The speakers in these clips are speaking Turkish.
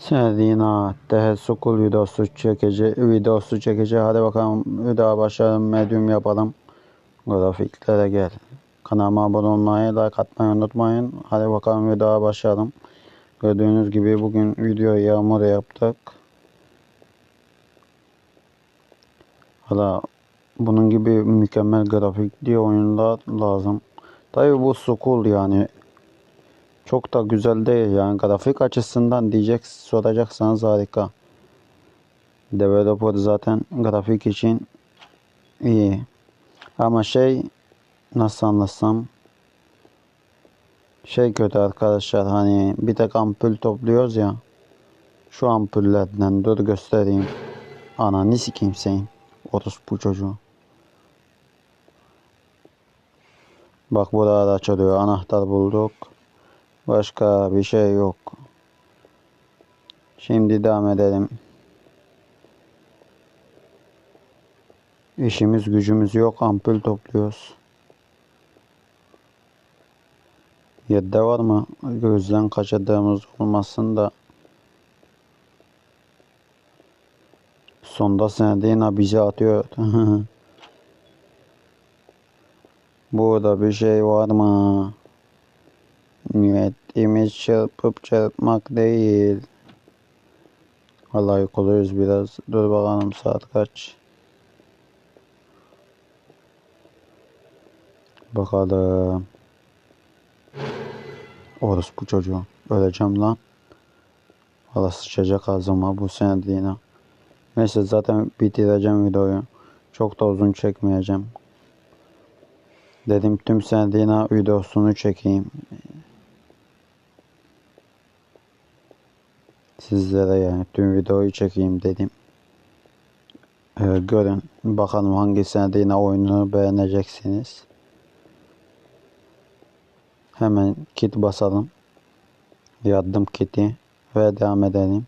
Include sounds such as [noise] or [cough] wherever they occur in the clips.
Serina Tehes okul videosu çekici videosu çekici hadi bakalım video başlayalım medium yapalım. Grafiklere gel kanalıma abone olmayı like atmayı unutmayın. Hadi bakalım videoya başlayalım. Gördüğünüz gibi bugün video yağmur yaptık. Hala bunun gibi mükemmel grafikli oyunlar lazım. Tabi bu school yani çok da güzel değil yani grafik açısından diyecek soracaksanız harika. Developer zaten grafik için iyi. Ama şey nasıl anlatsam şey kötü arkadaşlar hani bir tek ampul topluyoruz ya şu ampullerden dur göstereyim. Ananı sikeyim senin. Orospu çocuğu. Bak burada açılıyor. Anahtar bulduk. Başka bir şey yok. Şimdi devam edelim. İşimiz gücümüz yok. Ampul topluyoruz. Yedde var mı? Gözden kaçırdığımız olmasın da. Sonda senediğine bizi atıyor. [laughs] Burada bir şey var mı? Niyetimiz çırpıp çırpmak değil. Vallahi koluyuz biraz. Dur bakalım saat kaç. Bakalım. Orospu çocuğu. Öleceğim lan. Valla sıçacak ağzıma bu senediğine. Neyse zaten bitireceğim videoyu. Çok da uzun çekmeyeceğim. Dedim tüm senediğine videosunu çekeyim. Sizlere yani tüm videoyu çekeyim dedim. Ee, görün bakalım hangi senediğine oyunu beğeneceksiniz. Hemen kit basalım. Yardım kiti ve devam edelim.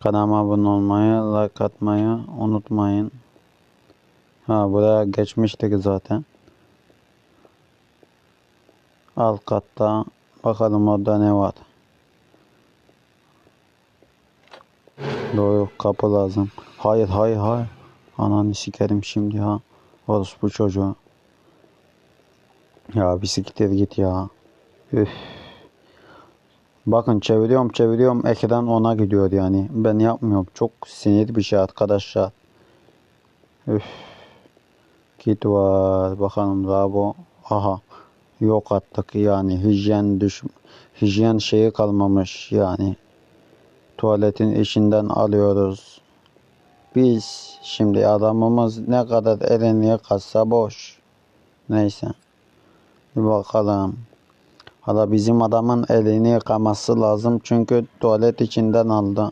Kanalıma abone olmayı, like atmayı unutmayın. Ha buraya geçmiştik zaten. Alt katta bakalım orada ne var. Doğru kapı lazım. Hayır hayır hayır. Ananı sikerim şimdi ha. Orospu çocuğu. Ya bisiklet git ya. Üf. Bakın çeviriyorum çeviriyorum ekran ona gidiyor yani. Ben yapmıyorum. Çok sinir bir şey arkadaşlar. Üf. Kit var. Bakalım Rabo. Aha. Yok attık yani. Hijyen düş hijyen şeyi kalmamış yani. Tuvaletin içinden alıyoruz. Biz şimdi adamımız ne kadar elini yıkasa boş. Neyse. Bir bakalım. Hala bizim adamın elini yıkaması lazım çünkü tuvalet içinden aldı.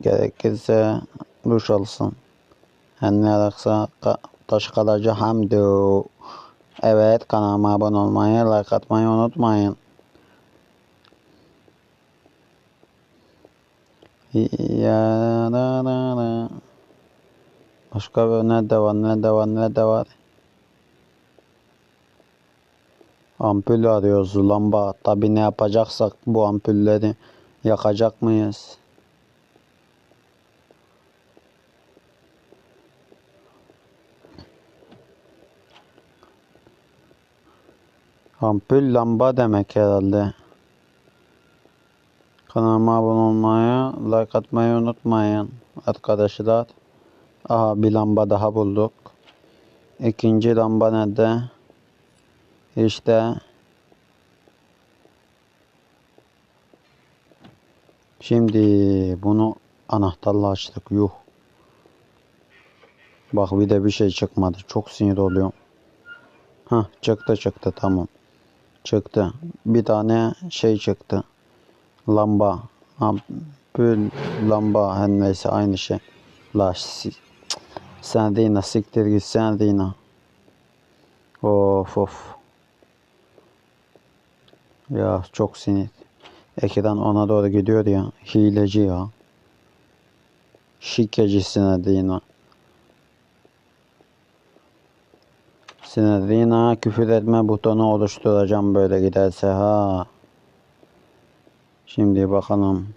Gerekirse duş alsın. Her ne yaraksa taş kalacı hamdu. Evet kanalıma abone olmayı, like atmayı unutmayın. Ya da da da. Başka bir ne de var, ne de var, ne de var. Ampul arıyoruz, lamba. Tabi ne yapacaksak bu ampulleri yakacak mıyız? Ampul lamba demek herhalde. Kanalıma abone olmayı, like atmayı unutmayın arkadaşlar. Aha bir lamba daha bulduk. İkinci lamba nerede? İşte. Şimdi bunu anahtarla açtık. Yuh. Bak bir de bir şey çıkmadı. Çok sinir oluyorum. Ha çıktı çıktı tamam. Çıktı. Bir tane şey çıktı. Lamba. Ampul lamba her neyse aynı şey. La si sen de yine siktir git sen de yine. Of of. Ya çok sinir. Ekran ona doğru gidiyor ya. Hileci ya. Şikecisine yine. Sinirliğine küfür etme butonu oluşturacağım böyle giderse ha. Şimdi bakalım.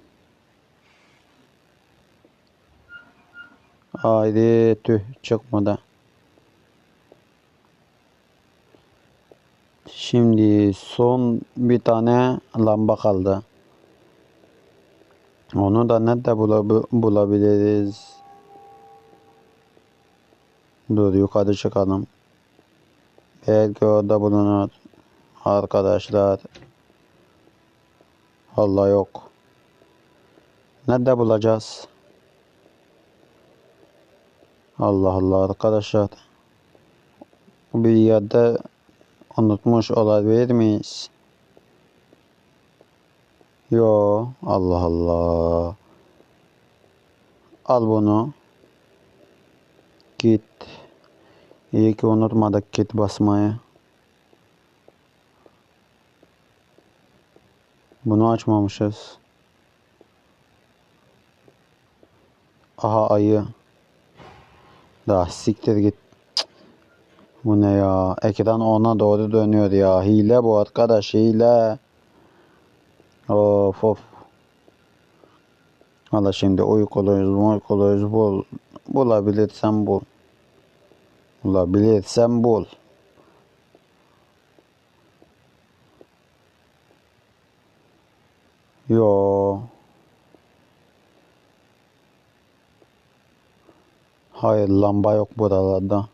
Haydi tüh çıkmadı. Şimdi son bir tane lamba kaldı. Onu da nerede bulab- bulabiliriz? Dur yukarı çıkalım. Belki orada bulunur. Arkadaşlar. Allah yok. Nerede bulacağız? Allah Allah arkadaşlar. Bir yerde unutmuş olabilir miyiz? Yo Allah Allah. Al bunu. Git. İyi ki unutmadık git basmayı. Bunu açmamışız. Aha ayı. Daha siktir git. Bu ne ya? Ekran ona doğru dönüyor ya. Hile bu arkadaş hile. Of of. Valla şimdi uykuluyuz uykuluyuz bul. Bulabilirsen bul. Bulabilirsen bul. Yo. Hayır lamba yok buralarda.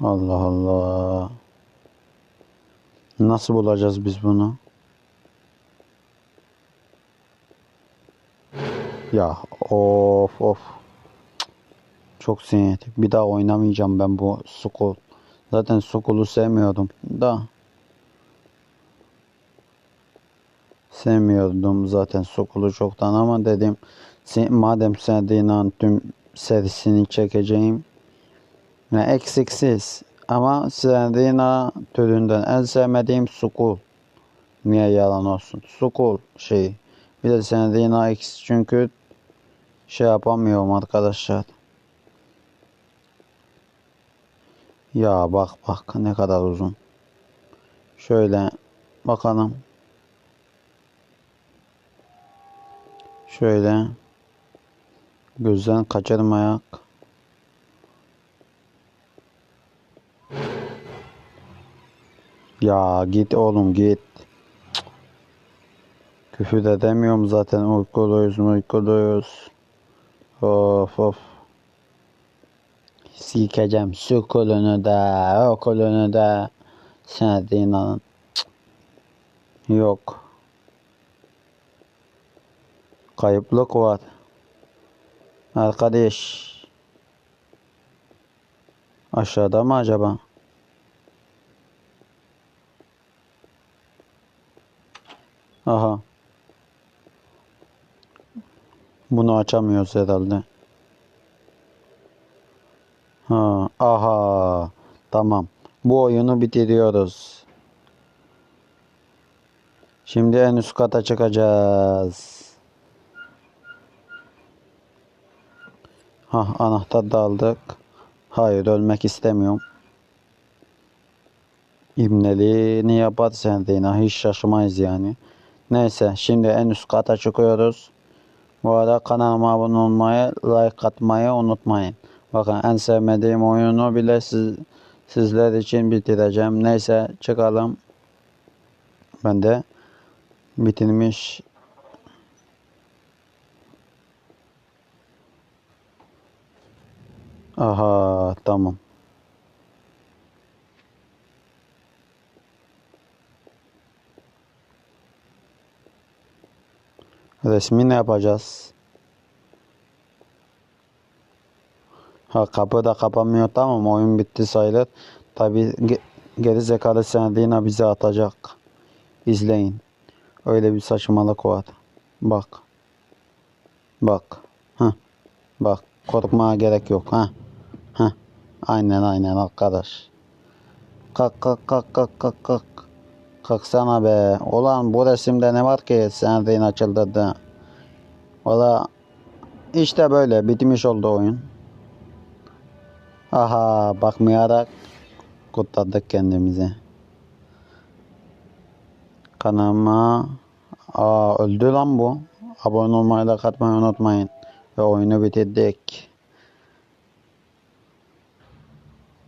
Allah Allah. Nasıl bulacağız biz bunu? Ya of of. Çok sinir. Bir daha oynamayacağım ben bu Skull. Zaten Skull'u sevmiyordum da. Sevmiyordum zaten Skull'u çoktan ama dedim madem sevdiğin an tüm serisini çekeceğim. Ne eksiksiz ama sevdiğin an türünden en sevmediğim Skull. Niye yalan olsun? Skull şey. Bir de an eksik çünkü şey yapamıyorum arkadaşlar. Ya bak bak ne kadar uzun. Şöyle bakalım. Şöyle gözden kaçırmayak. Ya git oğlum git. Küfür de demiyorum zaten uykuluyuz uykuluyuz. Of of. Sikeceğim su kolunu da o kolunu da. Sen de inanın. Cık. Yok. Kayıplık var. Arkadaş. Aşağıda mı acaba? Aha. Bunu açamıyoruz herhalde. Ha, aha. Tamam. Bu oyunu bitiriyoruz. Şimdi en üst kata çıkacağız. Ha, anahtar da aldık. Hayır, ölmek istemiyorum. İbneliğini yapar sen de yine. Hiç şaşmayız yani. Neyse, şimdi en üst kata çıkıyoruz. Bu arada kanalıma abone olmayı, like atmayı unutmayın. Bakın en sevmediğim oyunu bile siz, sizler için bitireceğim. Neyse çıkalım. Ben de bitirmiş. Aha tamam. Resmi ne yapacağız? Ha kapı da kapanmıyor tamam oyun bitti sayılır. Tabi ge geri zekalı senediğine bizi atacak. İzleyin. Öyle bir saçmalık var. Bak. Bak. Ha. Bak. Korkmaya gerek yok. Ha. Aynen aynen arkadaş. Kalk kalk kalk kalk kalk kalk. Kalksana be. Ulan bu resimde ne var ki senediğin açıldırdı. Valla işte böyle bitmiş oldu oyun. Aha bakmayarak kurtardık kendimizi. Kanalıma Aa öldü lan bu. Abone olmayı da katmayı unutmayın. Ve oyunu bitirdik.